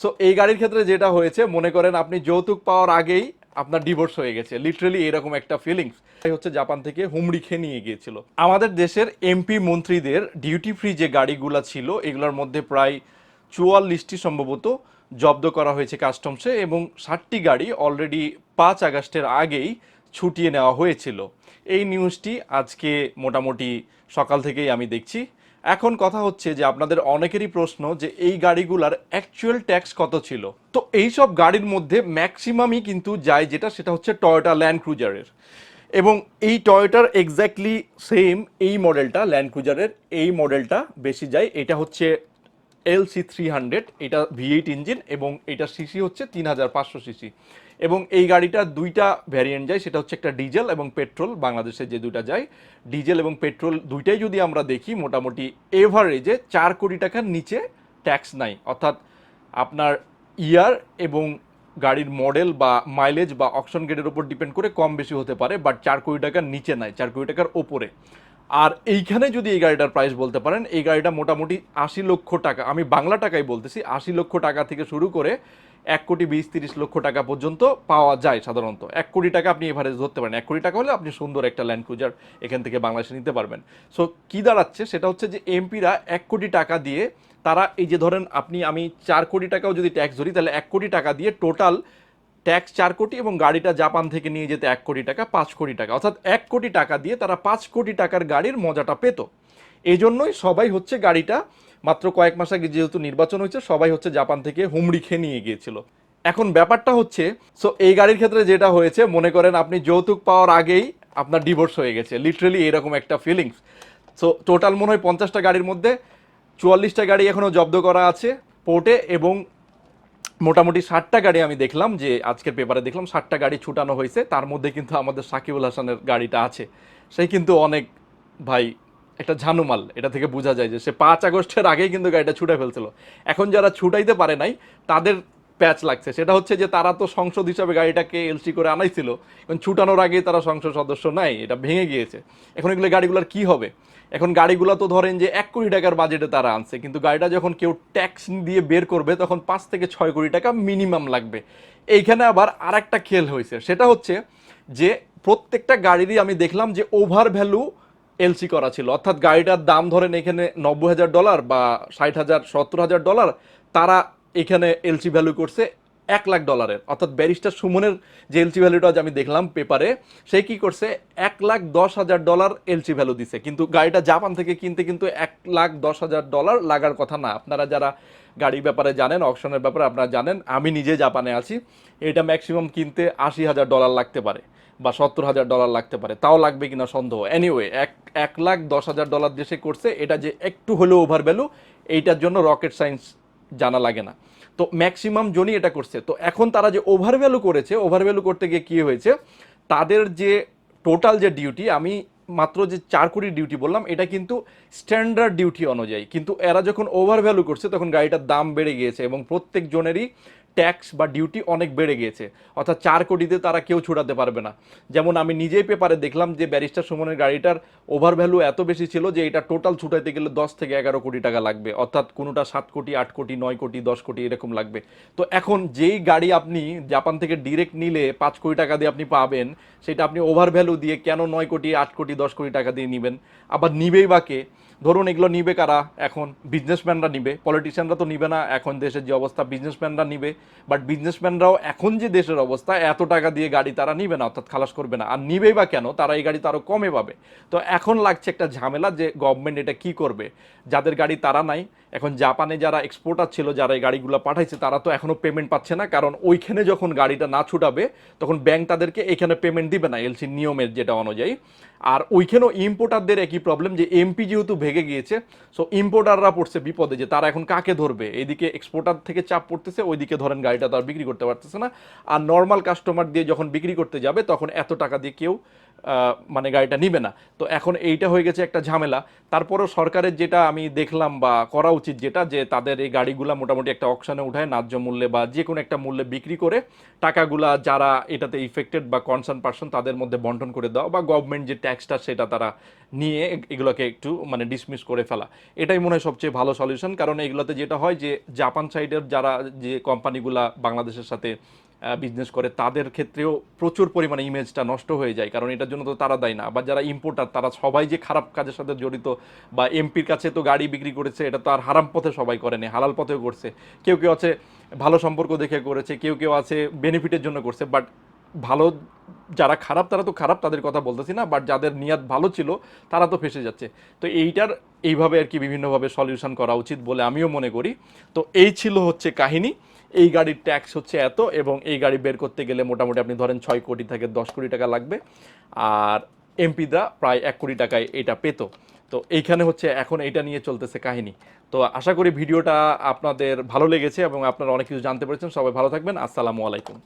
So এই গাড়ির ক্ষেত্রে যেটা হয়েছে, মনে করেন আপনি যৌতুক পাওয়ার আগেই আপনার ডিভোর্স হয়ে গেছে। লিটারেলি এরকম একটা ফিলিংস হচ্ছে জাপান থেকে হুমড়ি খেয়ে নিয়ে গিয়েছিল। আমাদের দেশের এমপি মন্ত্রীদের ডিউটি ফ্রি যে গাড়িগুলো ছিল, এগুলোর মধ্যে প্রায় চুয়াল্লিশটি সম্ভবত জব্দ করা হয়েছে কাস্টমসে এবং ষাটটি গাড়ি অলরেডি পাঁচ আগস্টের আগেই ছুটিয়ে নেওয়া হয়েছিল। এই নিউজটি আজকে মোটামুটি সকাল থেকেই আমি দেখছি। এখন কথা হচ্ছে যে আপনাদের অনেকেরই প্রশ্ন যে এই গাড়িগুলার অ্যাকচুয়াল ট্যাক্স কত ছিল? তো এই সব গাড়ির মধ্যে ম্যাক্সিমামই কিন্তু যায় যেটা, সেটা হচ্ছে টয়োটা ল্যান্ড ক্রুজারের এবং এই টয়োটার এক্স্যাক্টলি সেম এই মডেলটা ল্যান্ড ক্রুজারের এই মডেলটা বেশি যায়। এটা হচ্ছে এল সি থ্রি হান্ড্রেড, এটা ভি এইট ইঞ্জিন এবং এটা সিসি হচ্ছে তিন হাজার পাঁচশো সিসি। এবং এই গাড়িটা দুইটা ভ্যারিয়েন্ট যায়, সেটা হচ্ছে একটা ডিজেল এবং পেট্রোল, বাংলাদেশে যে দুইটা যায়। ডিজেল এবং পেট্রোল দুইটাই যদি আমরা দেখি, মোটামুটি এভারেজে চার কোটি টাকার নিচে ট্যাক্স নাই। অর্থাৎ আপনার ইয়ার এবং গাড়ির মডেল বা মাইলেজ বা অকশন গেটের উপর ডিপেন্ড করে কম বেশি হতে পারে বাট চার কোটি টাকার নিচে নাই, চার কোটি টাকার ওপরে। আর এইখানে যদি এই গাড়িটার প্রাইস বলতে পারেন, এই গাড়িটা মোটামুটি আশি লক্ষ টাকা, আমি বাংলা টাকাই বলতেছি, আশি লক্ষ টাকা থেকে শুরু করে এক কোটি বিশ তিরিশ লক্ষ টাকা পর্যন্ত পাওয়া যায় সাধারণত। এক কোটি টাকা আপনি এভারেজ ধরতে পারেন। এক কোটি টাকা হলে আপনি সুন্দর একটা ল্যান্ড ক্রুজার এখান থেকে বাংলাদেশে নিতে পারবেন। সো কী দাঁড়াচ্ছে সেটা হচ্ছে যে এমপিরা এক কোটি টাকা দিয়ে, তারা এই যে ধরেন আপনি, আমি চার কোটি টাকাও যদি ট্যাক্স ধরি, তাহলে এক কোটি টাকা দিয়ে টোটাল ট্যাক্স চার কোটি এবং গাড়িটা জাপান থেকে নিয়ে যেতে এক কোটি টাকা, পাঁচ কোটি টাকা। অর্থাৎ এক কোটি টাকা দিয়ে তারা পাঁচ কোটি টাকার গাড়ির মজাটা পেত। এই জন্যই সবাই হচ্ছে গাড়িটা মাত্র কয়েক মাস আগে যেহেতু নির্বাচন হয়েছে, সবাই হচ্ছে জাপান থেকে হুমড়ি খেয়ে নিয়ে গিয়েছিল। এখন ব্যাপারটা হচ্ছে সো এই গাড়ির ক্ষেত্রে যেটা হয়েছে, মনে করেন আপনি যৌতুক পাওয়ার আগেই আপনার ডিভোর্স হয়ে গেছে। লিটারেলি এরকম একটা ফিলিংস সো টোটাল মনে হয় পঞ্চাশটা গাড়ির মধ্যে চুয়াল্লিশটা গাড়ি এখনও জব্দ করা আছে পোর্টে এবং মোটামুটি ষাটটা গাড়ি আমি দেখলাম যে আজকের পেপারে দেখলাম, ষাটটা গাড়ি ছুটানো হয়েছে। তার মধ্যে কিন্তু আমাদের সাকিবুল হাসানের গাড়িটা আছে। সে কিন্তু অনেক, ভাই, একটা ঝানুমাল। এটা থেকে বোঝা যায় যে সে পাঁচ আগস্টের আগেই কিন্তু গাড়িটা ছুটে ফেলছিল। এখন যারা ছুটাইতে পারে নাই, তাদের প্যাচ লাগছে। সেটা হচ্ছে যে তারা তো সংসদ হিসাবে গাড়িটাকে এলসি করে আনাইছিল। এখন ছুটানোর আগেই তারা সংসদ সদস্য নাই, এটা ভেঙে গিয়েছে। এখন এগুলো গাড়িগুলোর কি হবে? এখন গাড়িগুলো তো ধরেন যে এক কোটি টাকার বাজেটে তারা আনছে, কিন্তু গাড়িটা যখন কেউ ট্যাক্স দিয়ে বের করবে, তখন পাঁচ থেকে ছয় কোটি টাকা মিনিমাম লাগবে। এইখানে আবার আর একটা খেল হয়েছে, সেটা হচ্ছে যে প্রত্যেকটা গাড়িরই আমি দেখলাম যে ওভার ভ্যালু এলসি করা ছিল। অর্থাৎ গাড়িটার দাম ধরেন এখানে নব্বই হাজার ডলার বা ষাট হাজার, সত্তর হাজার ডলার তারা এখানে এলসি ভ্যালু করছে এক লাখ ডলারের অর্থাৎ ব্যারিস্টার সুমনের যে এলসি ভ্যালুটা আজ আমি দেখলাম পেপারে সে কি করছে? এক লাখ দশ হাজার ডলার এলসি ভ্যালু দিছে। কিন্তু গাড়িটা জাপান থেকে কিনতে কিন্তু এক লাখ দশ হাজার ডলার লাগার কথা না। আপনারা যারা গাড়ি ব্যাপারে জানেন অকশনের ব্যাপারে আপনারা জানেন, আমি নিজে জাপানে আছি। এটা ম্যাক্সিমাম কিনতে আশি হাজার ডলার লাগতে পারে বা সত্তর হাজার ডলার লাগতে পারে। তাও লাগবে কিনা সন্দেহ। এনিওয়ে এক এক লাখ দশ হাজার ডলার দেশে করছে, এটা যে একটু হলেও ওভার ভ্যালু এইটার জন্য রকেট সায়েন্স জানা লাগে না। তো ম্যাক্সিমাম জনই এটা করছে। তো এখন তারা যে ওভারভ্যালু করেছে ওভারভ্যালু করতে গিয়ে কী হয়েছে? তাদের যে টোটাল যে ডিউটি আমি মাত্র যে চার কোটি ডিউটি বললাম, এটা কিন্তু স্ট্যান্ডার্ড ডিউটি অনুযায়ী। কিন্তু এরা যখন ওভারভ্যালু করছে, তখন গাড়িটার দাম বেড়ে গিয়েছে এবং প্রত্যেক জনেরই ট্যাক্স বা ডিউটি অনেক বেড়ে গিয়েছে। অর্থাৎ চার কোটিতে তারা কেউ ছুটাতে পারবে না। যেমন আমি নিজেই পেপারে দেখলাম যে ব্যারিস্টার সুমনের গাড়িটার ওভার ভ্যালু এত বেশি ছিল যে এটা টোটাল ছুটাইতে গেলে দশ থেকে এগারো কোটি টাকা লাগবে। অর্থাৎ কোনোটা সাত কোটি, আট কোটি, নয় কোটি, দশ কোটি এরকম লাগবে। তো এখন যেই গাড়ি আপনি জাপান থেকে ডিরেক্ট নিলে পাঁচ কোটি টাকা দিয়ে আপনি পাবেন, সেটা আপনি ওভার ভ্যালু দিয়ে কেন নয় কোটি, আট কোটি, দশ কোটি টাকা দিয়ে নেবেন? আবার নিবেই বা কে? ধরুন এগুলো নিবে কারা? এখন বিজনেসম্যানরা নিবে। পলিটিশিয়ানরা তো নিবে না। এখন দেশের যে অবস্থা বিজনেসম্যানরা নিবে। বাট বিজনেসম্যানরাও এখন যে দেশের অবস্থা, এত টাকা দিয়ে গাড়ি তারা নিবে না, অর্থাৎ খালাস করবে না। আর নিবেই বা কেন? তারা এই গাড়ি তারও কমে পাবে। তো এখন লাগছে একটা ঝামেলা যে গভর্নমেন্ট এটা কি করবে? যাদের গাড়ি তারা নাই এখন জাপানে যারা এক্সপোর্টার ছিল, যারা এই গাড়িগুলো পাঠাইছে, তারা তো এখনও পেমেন্ট পাচ্ছে না। কারণ ওইখানে যখন গাড়িটা না ছুটাবে, তখন ব্যাংক তাদেরকে এখানে পেমেন্ট দিবে না এলসি নিয়মের যেটা অনুযায়ী। আর ওইখানেও ইম্পোর্টারদের একই প্রবলেম যে এমপি যেহেতু ভেঙে গিয়েছে সো ইম্পোর্টাররা পড়ছে বিপদে যে, তারা এখন কাকে ধরবে? এদিকে এক্সপোর্টার থেকে চাপ পড়তেছে, ওইদিকে ধরেন গাড়িটা তার বিক্রি করতে পারতেছে না। আর নর্মাল কাস্টমার দিয়ে যখন বিক্রি করতে যাবে, তখন এত টাকা দিয়ে কেউ মানে গাড়িটা নিবে না। তো এখন এইটা হয়ে গেছে একটা ঝামেলা। তারপরও সরকারের যেটা আমি দেখলাম বা করা উচিত যেটা, যে তাদের এই গাড়িগুলো মোটামুটি একটা অকশনে উঠায়, ন্যায্য মূল্যে বা যে কোনো একটা মূল্যে বিক্রি করে টাকাগুলা যারা এটাতে ইফেক্টেড বা কনসার্ন পার্সন তাদের মধ্যে বন্টন করে দেওয়া বা গভর্নমেন্ট যে ট্যাক্সটা সেটা তারা নিয়ে এগুলোকে একটু মানে ডিসমিস করে ফেলা। এটাই মনে হয় সবচেয়ে ভালো সলিউশন কারণ এগুলোতে যেটা হয় যে জাপান সাইডের যারা যে কোম্পানিগুলা বাংলাদেশের সাথে বিজনেস করে, তাদের ক্ষেত্রেও প্রচুর পরিমাণে ইমেজটা নষ্ট হয়ে যায়। কারণ এটার জন্য তো তারা দায় না। বা যারা ইম্পোর্টার তারা সবাই যে খারাপ কাজের সাথে জড়িত বা এমপির কাছে তো গাড়ি বিক্রি করেছে, এটা তো আর হারাম পথে সবাই করেনি হালাল পথেও করছে। কেউ কেউ আছে ভালো সম্পর্ক দেখে করেছে, কেউ কেউ আছে বেনিফিটের জন্য করছে বাট ভালো যারা খারাপ, তারা তো খারাপ, তাদের কথা বলতেছি না বাট যাদের নিয়াত ভালো ছিল, তারা তো ফেসে যাচ্ছে। তো এইটার এইভাবে আর কি বিভিন্নভাবে সলিউশন করা উচিত বলে আমিও মনে করি। তো এই ছিল হচ্ছে কাহিনী। এই গাড়ির ট্যাক্স হচ্ছে এত এবং এই গাড়ি বের করতে গেলে মোটামুটি আপনি ধরেন ছয় কোটি থেকে দশ কোটি টাকা লাগবে। আর এমপিদা প্রায় এক কোটি টাকায় এটা পেত। তো এইখানে হচ্ছে এখন এটা নিয়ে চলতেছে কাহিনী। তো আশা করি ভিডিওটা আপনাদের ভালো লেগেছে এবং আপনারা অনেক কিছু জানতে পেরেছেন। সবাই ভালো থাকবেন। আসসালামু আলাইকুম।